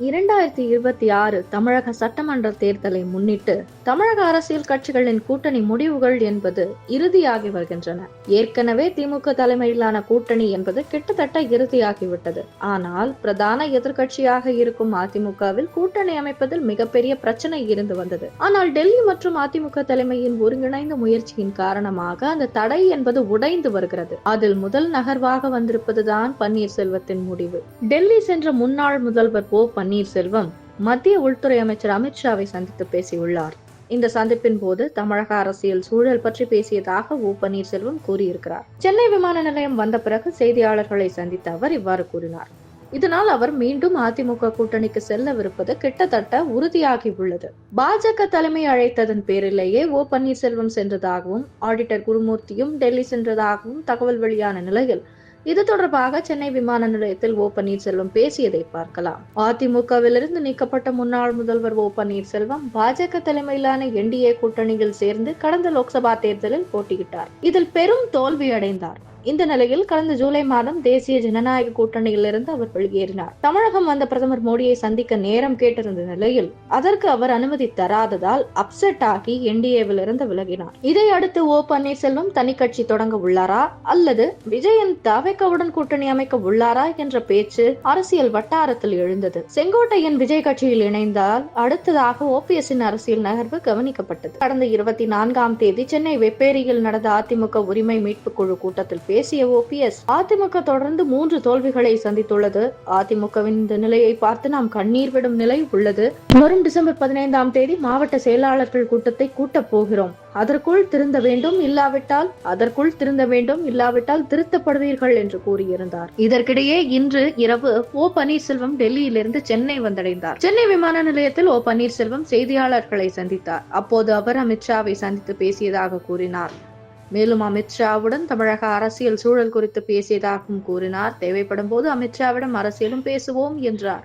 இரண்டாயிரத்தி இருபத்தி ஆறு தமிழக சட்டமன்ற தேர்தலை முன்னிட்டு தமிழக அரசியல் கட்சிகளின் கூட்டணி முடிவுகள் என்பது இறுதியாகி வருகின்றன. ஏற்கனவே திமுக தலைமையிலான கூட்டணி என்பது கிட்டத்தட்ட இறுதியாகிவிட்டது. ஆனால் பிரதான எதிர்கட்சியாக இருக்கும் அதிமுகவில் கூட்டணி அமைப்பதில் மிகப்பெரிய பிரச்சனை இருந்து வந்தது. ஆனால் டெல்லி மற்றும் அதிமுக தலைமையின் ஒருங்கிணைந்த முயற்சியின் காரணமாக அந்த தடை என்பது உடைந்து வருகிறது. அதில் முதல் நகர்வாக வந்திருப்பதுதான் பன்னீர்செல்வத்தின் முடிவு. டெல்லி சென்ற முன்னாள் முதல்வர் ஓ பன்னீர்செல்வம் மத்திய உள்துறை அமைச்சர் அமித்ஷாவை சந்தித்து பேசியுள்ளார். இந்த சந்திப்பின் போது தமிழக அரசியல் சூழல் பற்றி பேசியதாக ஓ பன்னீர்செல்வம் கூறியிருக்கிறார். சென்னை விமான நிலையம் வந்த பிறகு செய்தியாளர்களை சந்தித்த அவர் இவ்வாறு கூறினார். இதனால் அவர் மீண்டும் அதிமுக கூட்டணிக்கு செல்லவிருப்பது கிட்டத்தட்ட உறுதியாகி உள்ளது பாஜக தலைமை அழைத்ததன் பேரிலேயே ஓ பன்னீர்செல்வம் சென்றதாகவும் ஆடிட்டர் குருமூர்த்தியும் டெல்லி சென்றதாகவும் தகவல் வெளியான நிலையில் இது தொடர்பாக சென்னை விமான நிலையத்தில் ஓ பன்னீர்செல்வம் பேசியதை பார்க்கலாம். அதிமுகவிலிருந்து நீக்கப்பட்ட முன்னாள் முதல்வர் ஓ பன்னீர்செல்வம் பாஜக தலைமையிலான என்டிஏ கூட்டணியில் சேர்ந்து கடந்த லோக்சபா தேர்தலில் போட்டியிட்டார். இதில் பெரும் தோல்வி அடைந்தார் இந்த நிலையில் கடந்த ஜூலை மாதம் தேசிய ஜனநாயக கூட்டணியிலிருந்து அவர் வெளியேறினார். தமிழகம் வந்த பிரதமர் மோடியை சந்திக்க நேரம் கேட்டிருந்த நிலையில் அதற்கு அவர் அனுமதி தராததால் அப்செட் ஆகி என்டிஏவில் இருந்து விலகினார். இதை அடுத்து ஓ பன்னீர்செல்வம் தனி கட்சி தொடங்க உள்ளாரா? அல்லது விஜயன் தவைக்கவுடன் கூட்டணி அமைக்க உள்ளாரா? என்ற பேச்சு அரசியல் வட்டாரத்தில் எழுந்தது. செங்கோட்டையன் விஜய் கட்சியில் இணைந்தால் அடுத்ததாக ஓபிஎஸ்ஸின் அரசியல் நகர்வு கவனிக்கப்பட்டது. கடந்த இருபத்தி நான்காம் தேதி சென்னை வெப்பேரியில் நடந்த அதிமுக உரிமை மீட்பு குழு கூட்டத்தில் பேசிய ஓபிஎஸ் அதிமுக தொடர்ந்து மூன்று தோல்விகளை சந்தித்துள்ளது. அதிமுகவின் இந்த நிலையை பார்த்து நாம் கண்ணீர் விடும் நிலை உள்ளது. வரும் டிசம்பர் பதினைந்தாம் தேதி மாவட்ட செயலாளர்கள் கூட்டத்தை கூட்டப் போகிறோம். அதற்குள் திருந்த வேண்டும் இல்லாவிட்டால் அதற்குள் திருந்த வேண்டும் இல்லாவிட்டால் திருத்தப்படுவீர்கள் என்று கூறியிருந்தார். இதற்கிடையே இன்று இரவு ஓ பன்னீர்செல்வம் டெல்லியிலிருந்து சென்னை வந்தடைந்தார். சென்னை விமான நிலையத்தில் ஓ பன்னீர்செல்வம் செய்தியாளர்களை சந்தித்தார். அப்போது அவர் அமித்ஷாவை சந்தித்து பேசியதாக கூறினார். மேலும் அமித்ஷாவுடன் தமிழக அரசியல் சூழல் குறித்து பேசியதாகவும் கூறினார். தேவைப்படும் போது அமித்ஷாவிடம் அரசியலும் பேசுவோம் என்றார்.